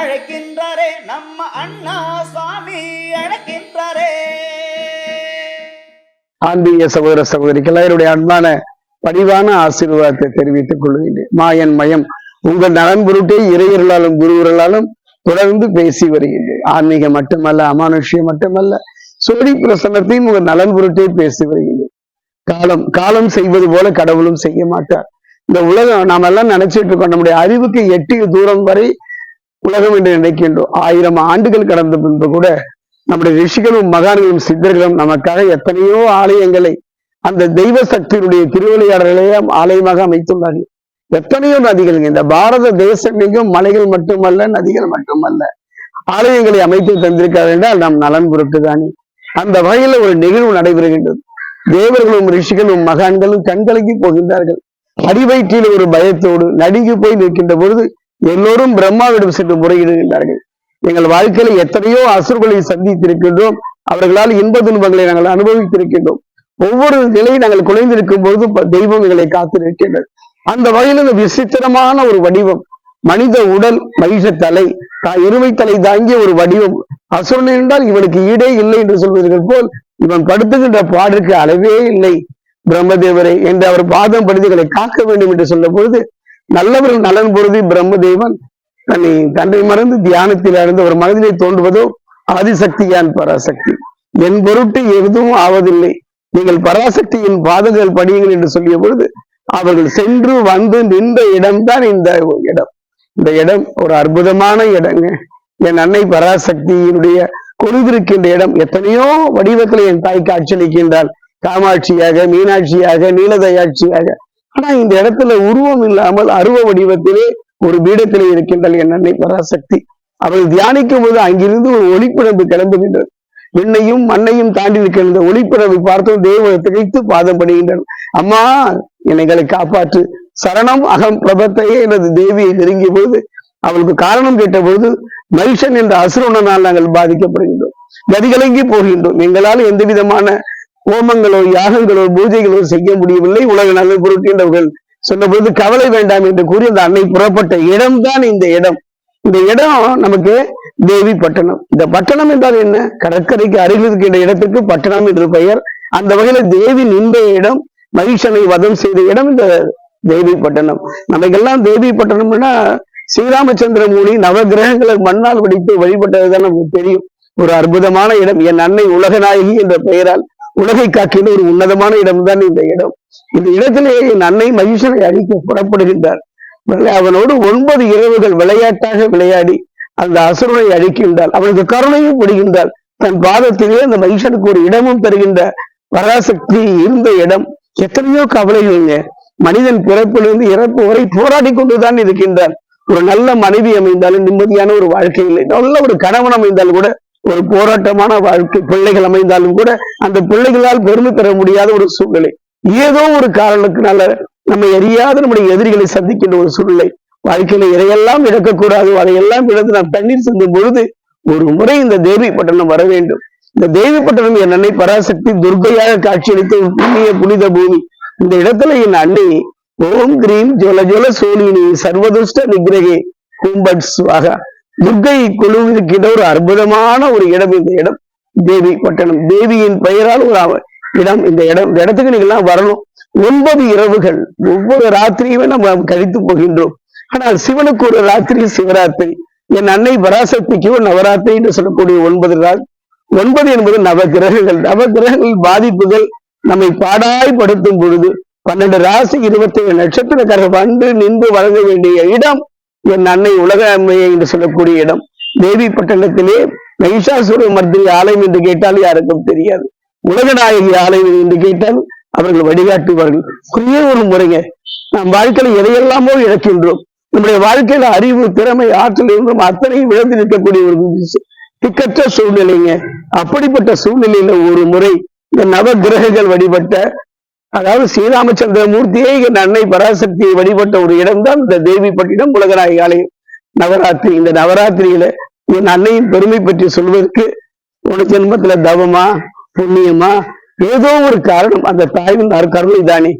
அழைக்கின்றாரே நம்ம அண்ணா சுவாமி அழைக்கின்றாரே. ஆன்மீக சகோதர சகோதரிகள் என்னுடைய அன்பான பணிவான ஆசீர்வாதத்தை தெரிவித்துக் கொள்கின்றேன். மாயன் மயம் உங்கள் நலன் பொருட்டே இறையர்களாலும் குருவர்களாலும் தொடர்ந்து பேசி வருகின்றேன். ஆன்மீகம் மட்டுமல்ல அமானுஷ்யம் மட்டுமல்ல சோடி பிரசன்னத்தையும் உங்கள் நலன் பொருட்டே பேசி வருகின்றேன். காலம் காலம் செய்வது போல கடவுளும் செய்ய மாட்டார். இந்த உலகம் நாம் எல்லாம் நினைச்சிட்டு இருக்கோம். நம்முடைய அறிவுக்கு எட்டிய தூரம் வரை உலகம் என்று நினைக்கின்றோம். ஆயிரம் ஆண்டுகள் கடந்த பின்பு கூட நம்முடைய ரிஷிகளும் மகான்களும் சித்தர்களும் நமக்காக எத்தனையோ ஆலயங்களை அந்த தெய்வ சக்தியினுடைய திருவிளையாடலையும் ஆலயமாக அமைத்துள்ளார்கள். எத்தனையோ நதிகள் இந்த பாரத தேசம் மலைகள் மட்டுமல்ல நதிகள் மட்டுமல்ல. ஆலயங்களை அமைத்து தந்திருக்கிறார் என்றால் நாம் நலன் பொருட்டுதானே. அந்த வகையில ஒரு நிகழ்வு நடைபெறுகின்றது. தேவர்களும் ரிஷிகளும் மகான்களும் கண்கலங்கி போகின்றார்கள். அடிவயிற்றில் ஒரு பயத்தோடு நடுங்கி போய் நிற்கின்ற பொழுது எல்லோரும் பிரம்மாவிடம் சென்று முறையிடுகின்றார்கள். எங்கள் வாழ்க்கையில எத்தனையோ அசுர்களை சந்தித்திருக்கின்றோம். அவர்களால் இன்ப துன்பங்களை நாங்கள் அனுபவித்திருக்கின்றோம். ஒவ்வொரு நிலையை நாங்கள் குலைந்திருக்கும் பொழுதும் தெய்வம் எங்களை காத்திருக்கின்றது அந்த வகையில் இந்த விசித்திரமான ஒரு வடிவம். மனித உடல் மகிஷ தலை எருமை தலை தாங்கிய ஒரு வடிவம். அசுரன் என்றால் இவனுக்கு ஈடே இல்லை என்று சொல்வதற்கு போல் இவன் படுத்துகின்ற பாடிற்கு அளவே இல்லை. பிரம்மதேவரை என்று அவர் பாதம் படித்துகளை காக்க வேண்டும் என்று சொல்லும் பொழுது நல்லவர்கள் நலன் பொருதி பிரம்மதேவன் தன்னை தன்னை மறந்து தியானத்தில் இருந்து ஒரு மனதிலே தோன்றுவதோ ஆதிசக்தியான் பராசக்தி. என் பொருட்டு எதுவும் ஆவதில்லை. நீங்கள் பராசக்தியின் பாதங்கள் படியுங்கள் என்று சொல்லிய பொழுது அவர்கள் சென்று வந்து நின்ற இடம்தான் இந்த இடம். இந்த இடம் ஒரு அற்புதமான இடங்க. என் அன்னை பராசக்தியினுடைய கொழுந்திருக்கின்ற இடம் எத்தனையோ வடிவத்தில் என் தாய் காட்சியளிக்கின்றாள் காமாட்சியாக மீனாட்சியாக நீலதயாட்சியாக. ஆனா இந்த இடத்துல உருவம் இல்லாமல் அருவ வடிவத்திலே ஒரு பீடத்திலே இருக்கின்றாள் என்னை பராசக்தி. அவள் தியானிக்கும் போது அங்கிருந்து ஒரு ஒளிப்பிழம்பு கிளம்புகின்றது. விண்ணையும் மண்ணையும் தாண்டி இருக்கின்ற ஒளிப்பிழம்பை பார்த்தும் தேவ திகைத்து பாதம் படுகின்றனர். அம்மா என்னைகளை காப்பாற்று. சரணம் அகம் பிரபத்தையே எனது தேவியை நெருங்கிய பொழுது அவளுக்கு காரணம் கேட்ட பொழுது மனுஷன் என்ற அசுரனால் நாங்கள் பாதிக்கப்படுகின்றோம். கதிகலங்கி போகின்றோம். எங்களால் எந்த விதமான ஹோமங்களோ யாகங்களோ பூஜைகளோ செய்ய முடியவில்லை. உலக நலன் பொருட்கின்றவர்கள் சொன்னபொழுது கவலை வேண்டாம் என்று கூறி அந்த அன்னை புறப்பட்ட இடம்தான் இந்த இடம். இந்த இடம் நமக்கு தேவி பட்டணம். இந்த பட்டணம் என்றால் என்ன? கடற்கரைக்கு அருகில் இருக்கின்ற இடத்துக்கு பட்டணம் என்று பெயர். அந்த வகையில தேவி நின்ற இடம் மகிஷனை வதம் செய்த இடம் இந்த தேவி பட்டணம். நமக்கெல்லாம் தேவி பட்டணம்னா ஸ்ரீராமச்சந்திர மூலி நவகிரகங்களை மண்ணால் வடித்து வழிபட்டதுதான் நமக்கு தெரியும். ஒரு அற்புதமான இடம். என் அன்னை உலகநாயகி என்ற பெயரால் உலகை காக்கின ஒரு உன்னதமான இடம்தான் இந்த இடம். இந்த இடத்திலே என் அன்னை மகிஷனை அழிக்க புறப்படுகின்றார். அவனோடு ஒன்பது இரவுகள் விளையாட்டாக விளையாடி அந்த அசுரனை அழிக்கின்றாள் அவனுக்கு கருணையும் படுகின்றாள் தன் பாதத்திலே அந்த மகிஷனுக்கு ஒரு இடமும் தருகின்ற பராசக்தி இருந்த இடம். எத்தனையோ கவலைகள்ங்க. மனிதன் பிறப்பிலிருந்து இறப்பு வரை போராடி கொண்டுதான் இருக்கின்றான். ஒரு நல்ல மனைவி அமைந்தாலும் நிம்மதியான ஒரு வாழ்க்கை இல்லை. நல்ல ஒரு கணவன் அமைந்தால் கூட ஒரு போராட்டமான வாழ்க்கை பிள்ளைகள் அமைந்தாலும் கூட அந்த பிள்ளைகளால் பெருமை பெற முடியாத ஒரு சூழ்நிலை. ஏதோ ஒரு காரணத்தினால நம்ம எரியாத நம்முடைய எதிரிகளை சந்திக்கின்ற ஒரு சூழ்நிலை. வாழ்க்கையில இதையெல்லாம் இழக்கக்கூடாது அதையெல்லாம் இழந்து நாம் தண்ணீர் சிந்தும் பொழுது ஒரு முறை இந்த தேவி பட்டணம் வர வேண்டும். இந்த தேவி பட்டணம் என் அன்னை பராசக்தி துர்க்கையாக காட்சியளித்த ஒரு புண்ணிய புனித பூமி. இந்த இடத்துல என் அன்னை ஓம் கிரீம் ஜொல ஜொல சோழினி சர்வதுஷ்ட நிகிரகே கும்பட் சுவாகா துர்கை குழுவிற்கிட ஒரு அற்புதமான ஒரு இடம் இந்த இடம். தேவி பட்டணம். தேவியின் பெயரால் ஒரு இடம் இந்த இடம். இந்த இடத்துக்கு நீங்க எல்லாம் வரணும். ஒன்பது இரவுகள். ஒவ்வொரு ராத்திரியுமே நம்ம கழித்து போகின்றோம். ஆனால் சிவனுக்கு ஒரு ராத்திரி சிவராத்திரி. என் அன்னை பராசக்திக்கு ஒரு நவராத்திரி என்று சொல்லக்கூடிய ஒன்பது நாள். ஒன்பது என்பது நவ கிரகங்கள் நவ கிரகங்கள் பாதிப்புகள் நம்மை பாடாய்படுத்தும் பொழுது பன்னெண்டு ராசி இருபத்தி ஏழு நட்சத்திரக்காரர் வந்து நின்று வழங்க வேண்டிய இடம் என் அன்னை உலக அம்மையை என்று சொல்லக்கூடிய இடம். தேவி பட்டணத்திலே மகிஷாசுர மர்தினி ஆலயம் என்று கேட்டால் யாருக்கும் தெரியாது. உலகநாயகி ஆலயம் என்று கேட்டால் அவர்கள் வழிகாட்டுவார்கள். ஒரே ஒரு முறைங்க. நம் வாழ்க்கையில எதையெல்லாமோ இழக்கின்றோம். நம்முடைய வாழ்க்கையில அறிவு திறமை ஆற்றல் என்றும் அத்தனையும் இழந்து நிற்கக்கூடிய ஒரு திக்கற்ற சூழ்நிலைங்க. அப்படிப்பட்ட சூழ்நிலையில ஒரு முறை இந்த நவ கிரகங்கள் வழிபட்ட அதாவது ஸ்ரீராமச்சந்திர மூர்த்தியே அன்னை பராசக்தியை வழிபட்ட ஒரு இடம்தான் இந்த தேவி பட்டினம் உலகநாயகி ஆலயம். நவராத்திரி இந்த நவராத்திரியில என் அன்னையின் பெருமை பற்றி சொல்வதற்கு ஒரு ஜென்மத்துல தவமா புண்ணியமா ஏதோ ஒரு காரணம். அந்த தாயின் கருணை தானே.